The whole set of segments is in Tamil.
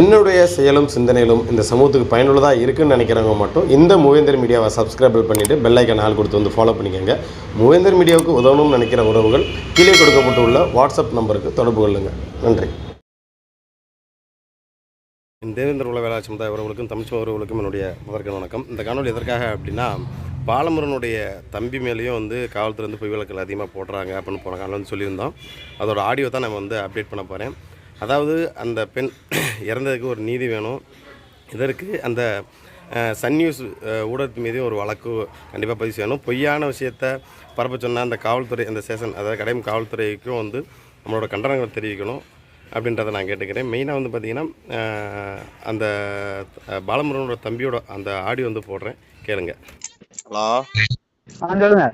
என்னுடைய செயலும் சிந்தனையிலும் இந்த சமூகத்துக்கு பயனுள்ளதாக இருக்குன்னு நினைக்கிறவங்க மட்டும் இந்த மூவேந்தர் மீடியாவை சப்ஸ்கிரைப் பண்ணிவிட்டு பெல்லைக்கன் ஆள் கொடுத்து வந்து ஃபாலோ பண்ணிக்கோங்க. மூவேந்தர் மீடியாவுக்கு உதவணும்னு நினைக்கிற உறவுகள் கீழே கொடுக்கப்பட்டுள்ள வாட்ஸ்அப் நம்பருக்கு தொடர்பு கொள்ளுங்கள் நன்றி. தேவேந்திர உள்ள வேளாண் சமுதாய உறவுகளுக்கும் தமிழ்ச்சி உறவுகளுக்கும் என்னுடைய முதற்க வணக்கம். இந்த காணொலி எதற்காக அப்படின்னா பாலமுரனுடைய தம்பி மேலேயும் வந்து காவல்துறை வந்து பொய் விளக்கல் அதிகமாக போடுறாங்க அப்படின்னு போன காலம் வந்து சொல்லியிருந்தோம். அதோட ஆடியோ தான் நம்ம வந்து அப்டேட் பண்ண போகிறேன் அதாவது அந்த பெண் இறந்ததுக்கு ஒரு நீதி வேணும். இதற்கு அந்த சன் நியூஸ் ஊடகத்து மீது ஒரு வழக்கு கண்டிப்பாக பதிவு செய்யணும். பொய்யான விஷயத்த பரப்ப சொன்ன அந்த காவல்துறை அந்த ஸ்டேஷன் அதாவது கடையம் காவல்துறைக்கும் வந்து நம்மளோட கண்டனங்களை தெரிவிக்கணும் அப்படின்றத நான் கேட்டுக்கிறேன். மெயினாக வந்து பார்த்திங்கன்னா அந்த பாலமுருகனோட தம்பியோட அந்த ஆடியோ வந்து போடுறேன். கேளுங்க. ஹலோ. ஆ சொல்லுங்க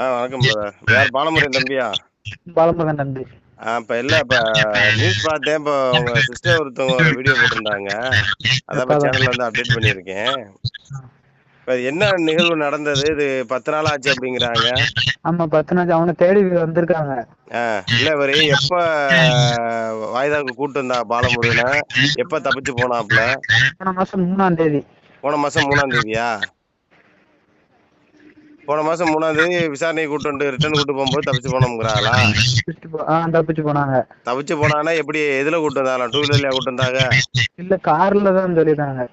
ஆ வணக்கம் பிரதர் பாலமுருகன் தம்பியா? பாலமுருகன் தம்பி. இப்போ இல்லை இப்போ நியூஸ் பார்த்தேன். இப்போ உங்கள் சிஸ்டர் ஒருத்தவங்க ஒரு வீடியோ போட்டிருந்தாங்க. அதான் சேனலில் வந்து அப்டேட் பண்ணியிருக்கேன். இப்போ என்ன நிகழ்வு நடந்தது? இது பத்து நாள் ஆச்சு அப்படிங்கிறாங்க. ஆமா பத்து நாள் அவனை தேடி வந்திருக்காங்க. இல்லை இவர் எப்போ வாய்தாவுக்கு கூட்டு வந்தா பாலமுருகனை? எப்போ தப்பிச்சு போனாப்புல? போன மாசம் மூணாம் தேதி. போன மாதம் மூணாம் தேதியா? போன மாதம் மூணாம் தேதி விசாரணைக்கு கூட்டு வந்து ரிட்டர்ன் கூட்டு போகும்போது தப்பிச்சு போனோம்ங்கிறாங்களா? தப்பிச்சு போனாங்க. தப்பிச்சு போனாங்கன்னா எப்படி எதில் கூட்டு வந்தாங்களா? டூ வீலர்லையா கூட்டு வந்தாங்க? இல்ல கார்ல தான் சொல்லிருக்காங்க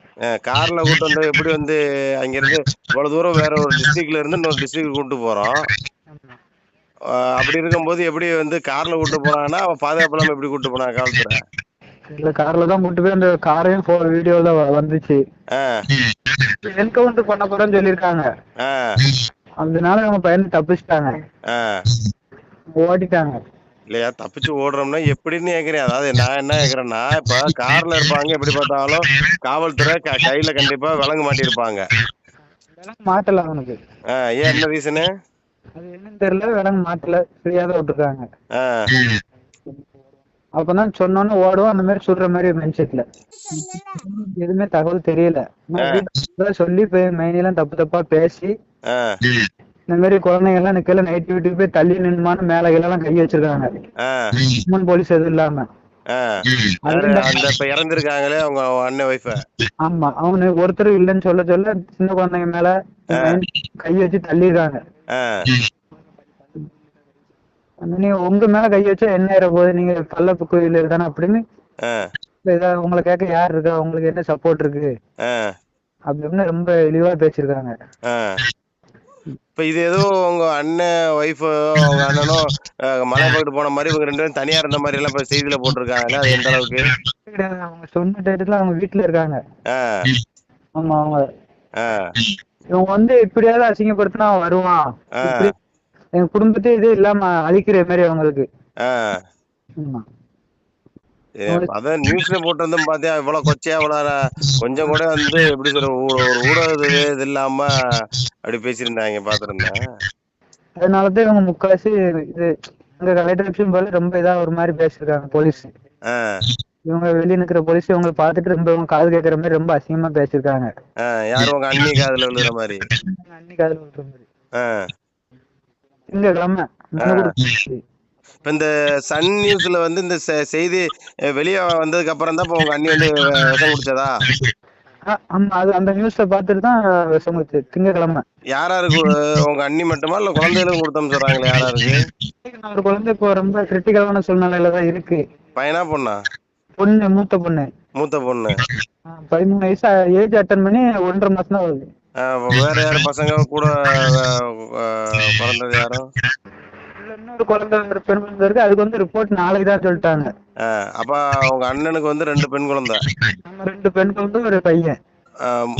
கார்ல கூட்டு வந்து எப்படி வந்து அங்கிருந்து இவ்வளவு தூரம் வேற ஒரு டிஸ்ட்ரிக்ட்ல இருந்து இன்னொரு டிஸ்ட்ரிக்ட் கூட்டு போறோம். அப்படி இருக்கும்போது எப்படி வந்து கார்ல கூட்டு போனாங்கன்னா அவன் பாதுகாப்பு இல்லாம எப்படி கூட்டு போனான் காவல்துறை? இல்ல கார்ல தான் கூட்டு போய் அந்த காரையும் போ வீடியோல வந்துச்சு. என்கவுண்டர் பண்ண போறேன்னு சொல்லிருக்காங்க ஆஹ் அதனால அவங்க பையன் தப்பிச்சிட்டாங்க. ஆஹ் ஓட்டிட்டாங்க இல்லையா? தப்பிச்சு ஓடுறோம்னா எப்படின்னு கேக்குறேன். அதாவது நான் என்ன கேக்குறேன்னா இப்ப கார்ல இருப்பாங்க எப்படி பார்த்தாலும் காவல்துறை கையில கண்டிப்பா விலங்கு மாட்டியிருப்பாங்க. விலங்கு மாட்டல அவனுக்கு. ஏன் என்ன ரீசனு அது என்னன்னு தெரியல விலங்கு மாட்டல ஃப்ரீயா தான் விட்டுருக்காங்க அப்பதான் சொன்னோன்னு ஓடுவோம் அந்த மாதிரி சொல்ற மாதிரி மைண்ட் எதுவுமே தகவல் தெரியல. சொல்லி போய் மைனிலாம் தப்பு தப்பா பேசி இந்த மாதிரி குழந்தைங்க எல்லாம் நிக்கல நைட் வீட்டுக்கு போய் தள்ளி நின்னுமான்னு மேல எல்லாம் கை வச்சிருக்காங்க. போலீஸ் எதுவும் இல்லாம. இறந்திருக்காங்களே அவங்க அண்ணன் ஒய்ஃப ஆமா அவனு ஒருத்தர் இல்லைன்னு சொல்ல சொல்ல சின்ன குழந்தைங்க மேல கை வச்சு தள்ளிடுறாங்க. நீ உங்க மேல கை வச்சா என்ன ஏற போகுது? நீங்க கள்ள கோயில் தானே அப்படின்னு ஏதாவது உங்களை கேட்க யார் இருக்கா? உங்களுக்கு என்ன சப்போர்ட் இருக்கு? அப்படின்னு ரொம்ப இழிவா பேசியிருக்காங்க. ஆஹ் இப்ப இது ஏதோ உங்க அண்ணன் ஒய்ஃப் அவங்க அண்ணனும் அஹ், மலை போயிட்டு போன மாதிரி இவங்க ரெண்டு பேரும் தனியா இருந்த மாதிரி எல்லாம் இப்ப செய்தியில போட்டிருக்காங்க அது எந்த அளவுக்கு? அவங்க சொன்ன டேட்டுல அவங்க வீட்டுல இருக்காங்க. ஆமா அவங்க இவங்க வந்து இப்படியாவது அசிங்கப்படுத்தினா வருவான். எங்க குடும்பத்தையே இது இல்லாம அழிக்கிற மாதிரி அவங்களுக்கு. அதான் நியூஸ்ல போட்டு வந்து பாத்தியா இவ்வளவு கொச்சையா இவ்வளவு கொஞ்சம் கூட வந்து எப்படி சொல்ற ஒரு ஊடக இது இல்லாம அப்படி பேசியிருந்தாங்க பாத்துருந்தேன் அதனாலதான் இவங்க முக்காவாசி இது எங்க கலெக்டர் ஆஃபீஸும் போல ரொம்ப இதா ஒரு மாதிரி பேசியிருக்காங்க போலீஸ். இவங்க வெளிய நிக்கிற போலீஸ் இவங்களை பார்த்துட்டு ரொம்ப இவங்க காது கேட்கற மாதிரி ரொம்ப அசிங்கமா பேசியிருக்காங்க. ஆஹ் யாரும் உங்க அண்ணி காதுல விழுற மாதிரி? அன்னைக்கு அதுல விட்டுற மாதிரி. திங்கக்கிழமை இப்ப இந்த சன் நியூஸ்ல வந்து இந்த செய்தி வெளிய வந்ததுக்கு அப்புறம் தான் உங்க அண்ணி வந்து விஷம் குடிச்சதா? ஆமா அது அந்த நியூஸ்ல பார்த்துட்டு தான் விஷம் குடிச்சு திங்கக்கிழமை. யார் யாருக்கு அஹ், உங்க அண்ணி மட்டுமா? இல்ல குழந்தைகளுக்கும் கொடுத்தோம்னு சொல்றாங்களே யார் யாருக்கு ஒரு குழந்தை இப்போ ரொம்ப கிரிட்டிக்கலான சூழ்நிலையில தான் இருக்கு. பையனா பொண்ணா? பொண்ணு மூத்த பொண்ணு. மூத்த பொண்ணு. பதிமூணு வயசு ஏஜ் அட்டன் பண்ணி ஒன்றரை மாசம் தான் ஆகுது. வேற யாரும் பசங்க கூட பிறந்தது யாரும் இன்னொரு குழந்தை ஒரு பெண் குழந்தை இருக்கு. அதுக்கு வந்து ரிப்போர்ட் நாளைக்கு தான் சொல்லிட்டாங்க. அப்ப உங்க அண்ணனுக்கு வந்து ரெண்டு பெண் குழந்தை? ரெண்டு பெண் குழந்தை ஒரு பையன்.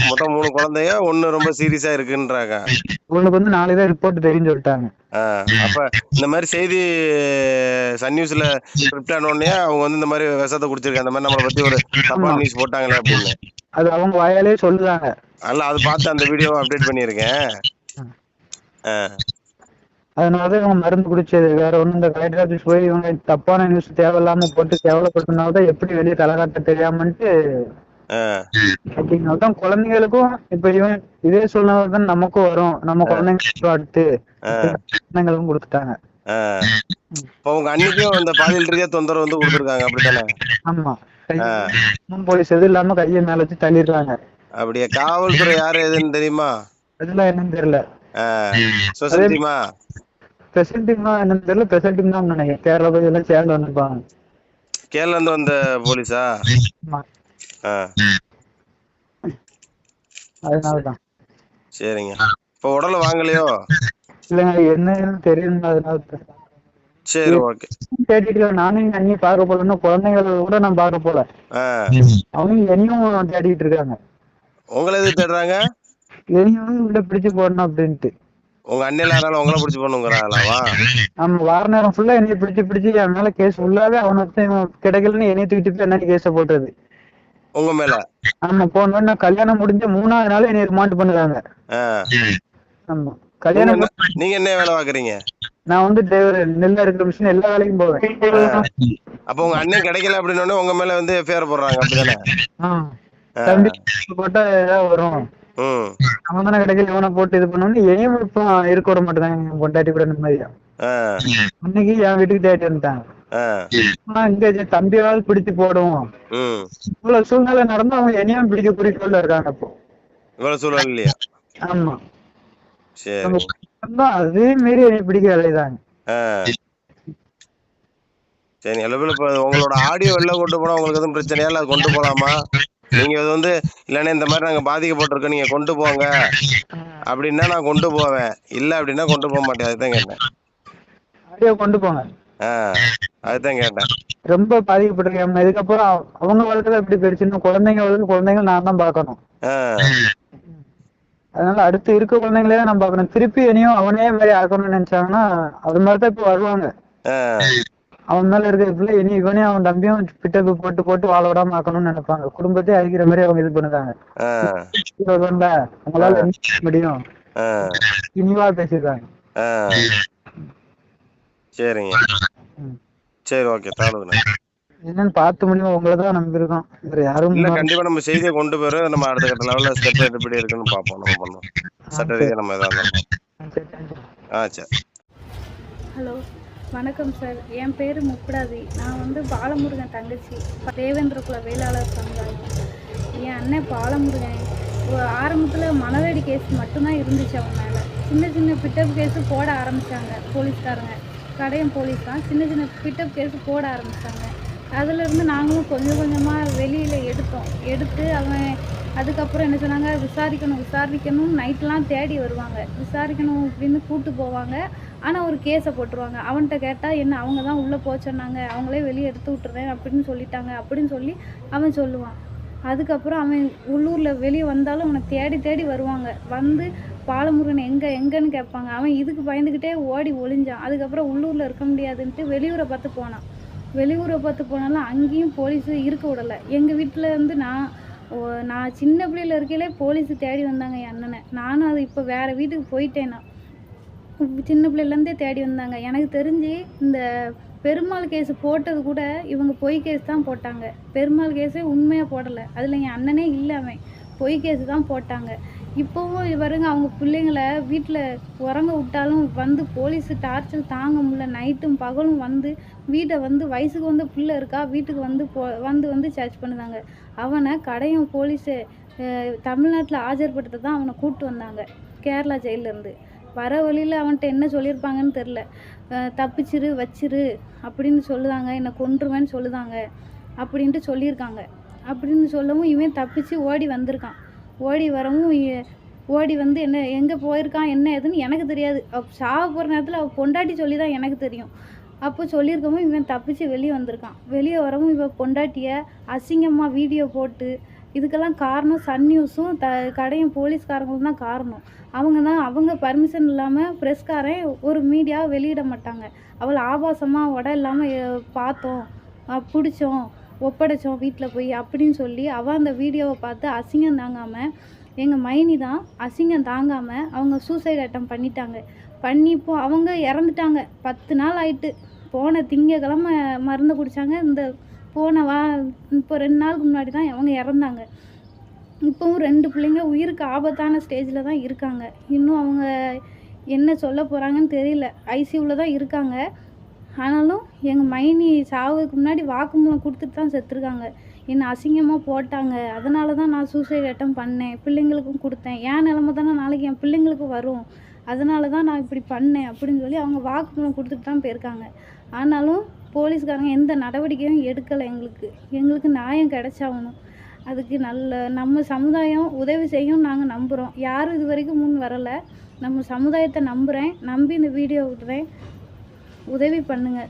மொத்தம் மூணு குழந்தைய? ஒண்ணு ரொம்ப சீரியஸா இருக்குன்றாங்க. உங்களுக்கு வந்து நாளைக்கு தான் ரிப்போர்ட் தெரியும் சொல்லிட்டாங்க. அப்ப இந்த மாதிரி செய்தி சன் நியூஸ்ல ஸ்கிரிப்ட் ஆன உடனே அவங்க வந்து இந்த மாதிரி விஷத்தை குடிச்சிருக்காங்க. அந்த மாதிரி நம்மளை பத்தி ஒரு தப்பா நியூஸ் போட்டாங்களே அப்படின்னு. அது அவங்க வாயாலே சொல்லுதாங்க. அதனால அது பார்த்து அந்த வீடியோவை அப்டேட் பண்ணியிருக்கேன். அஹ், அதனாலதான் இவங்க மருந்து குடிச்சது. வேற ஒண்ணும் இந்த கலெக்டர் ஆபீஸ் போய் இவங்க தப்பான நியூஸ் தேவையில்லாம போட்டு கேவலப்படுத்தினால்தான் எப்படி வெளியே தலகாட்ட தெரியாமன்ட்டு அஹ், அப்படின்னால்தான் குழந்தைங்களுக்கும் இப்ப இவன் இதே சூழ்நிலை தான் நமக்கும் வரும். நம்ம குழந்தைங்க அடுத்து குழந்தைங்களுக்கும் கொடுத்துட்டாங்க. இப்போ உங்க அன்னைக்கும் அந்த பாலியல் ரீதியா தொந்தரவு வந்து கொடுத்துருக்காங்க. அப்படித்தானே? ஆமா. போலீஸ் எதுவும் இல்லாம கையை மேல வச்சு தள்ளிடுறாங்க. அப்படியே? காவல்துறை யாரு எதுன்னு தெரியுமா? அதெல்லாம் என்னன்னு தெரியல. ஸ்பெஷல் டீமா ஸ்பெஷல் டீம்னா என்னன்னு தெரியல. ஸ்பெஷல் டீம் தான் நினைக்கிறேன். கேரளா போய் எல்லாம் சேர்ந்து வந்திருப்பாங்க. கேரளா இருந்து வந்த போலீஸா? ஆமா. ஆ. அதனாலதான். சரிங்க. இப்போ உடலை வாங்கலையோ? இல்லைங்க என்னன்னு தெரியும் அதனால தான். சரி ஓகே. தேடிட்டு இருக்கேன். நானும் எங்க அண்ணியும் பார்க்க போலன்னா குழந்தைங்கள கூட நான் பார்க்க போல. அவங்க என்னையும் தேடிட்டு இருக்காங்க. உங்களை எது தேடுறாங்க? உள்ள பிடிச்சு போடணும் அப்படின்ட்டு. உங்க அண்ணில யாராலும் உங்களை பிடிச்சி பண்ணுங்கிறாங்களாவா நம்ம வார நேரம் ஃபுல்லா என்னைய பிடிச்சு பிடிச்சு என் மேல கேஸ் ஃபுல்லாவே அவனை வச்சு இவன் கிடைக்கலன்னு என்னைய தூக்கிட்டு போய் என்ன கேஸ போட்டது உங்க மேல? ஆமா போன நான் கல்யாணம் முடிஞ்ச மூணாவது நாள் என்னைய ரிமாண்ட் பண்ணுறாங்க. ஆமா கல்யாணம் நீங்க என்ன வேலை பாக்குறீங்க? நான் வந்து டிரைவர் நெல்ல இருக்கிற மிஷின் எல்லா வேலைக்கும் போவேன். அப்ப உங்க அண்ணன் கிடைக்கல அப்படின்னு உங்க மேல வந்து எஃப்ஐஆர் போடுறாங்க அப்படிதானே? போட்டா வரும். அவன் தானே கிடைக்கல இவனை போட்டு இது பண்ணோன்னு என்னையும் இப்போ இருக்க விட மாட்டேன் பொண்டாட்டி கூட நிம்மதியா? அன்னைக்கு என் வீட்டுக்கு தேடி இங்க இது தம்பியாவது பிடிச்சு போடுவோம். இவ்வளவு சூழ்நிலை நடந்து அவங்க என்னையும் பிடிக்க குறிக்கோள்ல இருக்காங்க இப்போ இவ்வளவு சூழல் இல்லையா? ஆமா. அதே மாரி என்னை பிடிக்க விளையுதாங்க ஆ. சரி இப்ப உங்களோட ஆடியோ வெளில கொண்டு போனா உங்களுக்கு எதுவும் பிரச்சனையா? இல்ல அது கொண்டு போலாமா? நீங்க இது வந்து இல்லைன்னா இந்த மாதிரி நாங்க பாதிக்கப்பட்டிருக்கோம். நீங்க கொண்டு போங்க. அப்படின்னா நான் கொண்டு போவேன். இல்ல அப்படின்னா கொண்டு போக மாட்டேன். அதுதான் கேட்டேன். அப்படியே கொண்டு போங்க. அதுதான் கேட்டேன். ரொம்ப பாதிக்கப்பட்டிருக்காங்க இதுக்கப்புறம் அவ- அவங்க வாழ்க்கை எப்படி போயிடுச்சுன்னு குழந்தைங்க வளர்ந்து குழந்தைங்க நான் தான் பார்க்கணும். ஆ. அதனால அடுத்து இருக்க குழந்தைங்களே தான் நான் பார்க்கணும். திருப்பி இனியும் அவனே மாதிரி ஆக்கணும்னு நினைச்சாங்கன்னா அது மாதிரி தான் இப்போ வருவாங்க. அவன் மேல இருக்க பிள்ளை இனி இவனே அவன் தம்பியும் பிட்டப்பு போட்டு போட்டு வாழ விடாம ஆக்கணும்னு நினைப்பாங்க. குடும்பத்தை அழிக்கிற மாதிரி அவங்க இது பண்ணுறாங்க. உங்களால முடியும்? இனிவா ஆ. சரிங்க. சரி ஓகே தாழ்வுண்ணே. என்னன்னு பார்த்து முடியும்? உங்களை தான் நம்பியிருக்கோம். வேற யாரும் இல்ல கண்டிப்பா நம்ம செய்தியை கொண்டு போயிரு. நம்ம அடுத்த கட்ட லெவல்ல ஸ்டெப் எப்படி இருக்குன்னு பார்ப்போம். நம்ம பண்ணுவோம் சட்ட ரீதியா நம்ம தேங்க்யூ. ஆ சரி. ஹலோ வணக்கம் சார். என் பேர் முப்படாதி. நான் வந்து பாலமுருகன் தங்கச்சி. தேவேந்திர குல வேளாளர் சமுதாயம். என் அண்ணன் பாலமுருகன். ஆரம்பத்தில் மணவேடி கேஸ் மட்டும்தான் இருந்துச்சு அவன் மேலே. சின்ன சின்ன பிட்டப் கேஸு போட ஆரம்பித்தாங்க போலீஸ்காரங்க. கடையும் போலீஸ் தான் சின்ன சின்ன பிட்டப் கேஸு போட ஆரம்பித்தாங்க அதுலேருந்து நாங்களும் கொஞ்சம் கொஞ்சமாக வெளியில் எடுத்தோம். எடுத்து அவன் அதுக்கப்புறம் என்ன சொன்னாங்க? விசாரிக்கணும் விசாரிக்கணும். நைட்லாம் தேடி வருவாங்க. விசாரிக்கணும் அப்படின்னு கூட்டு போவாங்க. ஆனால் ஒரு கேஸை போட்டுருவாங்க. அவன்கிட்ட கேட்டால் என்ன அவங்க தான் உள்ளே போக சொன்னாங்க. அவங்களே வெளியே எடுத்து விட்டுறேன் அப்படின்னு சொல்லிட்டாங்க. அப்படின்னு சொல்லி அவன் சொல்லுவான். அதுக்கப்புறம் அவன் உள்ளூரில் வெளியே வந்தாலும் அவனை தேடி தேடி வருவாங்க. வந்து பாலமுருகன் எங்கே எங்கன்னு கேட்பாங்க. அவன் இதுக்கு பயந்துக்கிட்டே ஓடி ஒளிஞ்சான். அதுக்கப்புறம் உள்ளூரில் இருக்க முடியாதுன்ட்டு வெளியூரை பார்த்து போனான். வெளியூரை பார்த்து போனாலும் அங்கேயும் போலீஸு இருக்க விடலை. எங்கள் வீட்டில் இருந்து நான் ஓ- நான் சின்ன பிள்ளையில் இருக்கையிலே போலீஸ் தேடி வந்தாங்க என் அண்ணனை. நானும் அது இப்போ வேறு வீட்டுக்கு போயிட்டேன். நான் சின்ன பிள்ளைலேருந்தே தேடி வந்தாங்க. எனக்கு தெரிஞ்சு இந்த பெருமாள் கேஸ் போட்டது கூட இவங்க பொய் கேஸ் தான் போட்டாங்க. பெருமாள் கேஸே உண்மையாக போடலை. அதில் என் அண்ணனே இல்லை அவன். பொய் கேஸ் தான் போட்டாங்க. இப்போவும் இவருங்க அவங்க பிள்ளைங்கள வீட்டில் உறங்க விட்டாலும் வந்து போலீஸ் டார்ச்சர் தாங்க முடியல. நைட்டும் பகலும் வந்து வீட்டை வந்து வயசுக்கு வந்த பிள்ளை இருக்கா? வீட்டுக்கு வந்து போ வந்து வந்து சர்ச் பண்ணுதாங்க. அவனை கடையும் போலீஸு தமிழ்நாட்டில் ஆஜர்படுத்த தான் அவனை கூப்பிட்டு வந்தாங்க. கேரளா ஜெயிலேருந்து வர வழியில் அவன்கிட்ட என்ன சொல்லியிருப்பாங்கன்னு தெரில தப்பிச்சிரு வச்சிரு அப்படின்னு சொல்லுதாங்க. என்னை கொன்றுவேன்னு சொல்லுதாங்க. அப்படின்ட்டு சொல்லியிருக்காங்க. அப்படின்னு சொல்லவும் இவன் தப்பிச்சு ஓடி வந்திருக்கான். ஓடி வரவும் இ- ஓடி வந்து என்ன எங்கே போயிருக்கான் என்ன ஏதுன்னு எனக்கு தெரியாது. அவ சாக போகிற நேரத்தில் அவள் பொண்டாட்டி சொல்லி தான் எனக்கு தெரியும். அப்போ சொல்லியிருக்கவும் இவன் தப்பிச்சு வெளியே வந்திருக்கான். வெளியே வரவும் இவன் பொண்டாட்டியை அசிங்கமாக வீடியோ போட்டு இதுக்கெல்லாம் காரணம் சன் நியூஸும் த கடையும் போலீஸ்காரங்களும் தான் காரணம். அவங்க தான் அவங்க பர்மிஷன் இல்லாமல் ப்ரெஸ்காரன் ஒரு மீடியாவை வெளியிட மாட்டாங்க. அவளை ஆபாசமாக உட இல்லாமல் பார்த்தோம் பிடிச்சோம் ஒப்படைச்சோம் வீட்டில் போய் அப்படின்னு சொல்லி அவள் அந்த வீடியோவை பார்த்து அசிங்கம் தாங்காமல் எங்கள் மைனி தான் அசிங்கம் தாங்காமல் அவங்க சூசைட் அட்டம் பண்ணிட்டாங்க. பண்ணி இப்போ அவங்க இறந்துட்டாங்க. பத்து நாள் ஆயிட்டு. போன திங்கக்கிழமை மருந்து குடித்தாங்க இந்த போன வா இப்போ ரெண்டு நாளுக்கு முன்னாடி தான் அவங்க இறந்தாங்க. இப்போவும் ரெண்டு பிள்ளைங்க உயிருக்கு ஆபத்தான ஸ்டேஜில் தான் இருக்காங்க. இன்னும் அவங்க என்ன சொல்ல போகிறாங்கன்னு தெரியல. ஐசியூவில் தான் இருக்காங்க. ஆனாலும் எங்கள் மைனி சாவுக்கு முன்னாடி வாக்குமூலம் கொடுத்துட்டு தான் செத்துருக்காங்க. என்னை அசிங்கமாக போட்டாங்க. அதனால தான் நான் சூசைட் அட்டம் பண்ணேன். பிள்ளைங்களுக்கும் கொடுத்தேன். என் நிலமை தானே நாளைக்கு என் பிள்ளைங்களுக்கு வரும். அதனால தான் நான் இப்படி பண்ணேன் அப்படின்னு சொல்லி அவங்க வாக்குமூலம் கொடுத்துட்டு தான் போயிருக்காங்க. ஆனாலும் போலீஸ்காரங்க எந்த நடவடிக்கையும் எடுக்கலை எங்களுக்கு. எங்களுக்கு நியாயம் கிடைச்சாகணும். அதுக்கு நல்ல நம்ம சமுதாயம் உதவி செய்யும் நாங்கள் நம்புகிறோம் யாரும் இது வரைக்கும் முன் வரலை. நம்ம சமுதாயத்தை நம்புகிறேன் நம்பி இந்த வீடியோ விடுறேன். உதவி பண்ணுங்கள்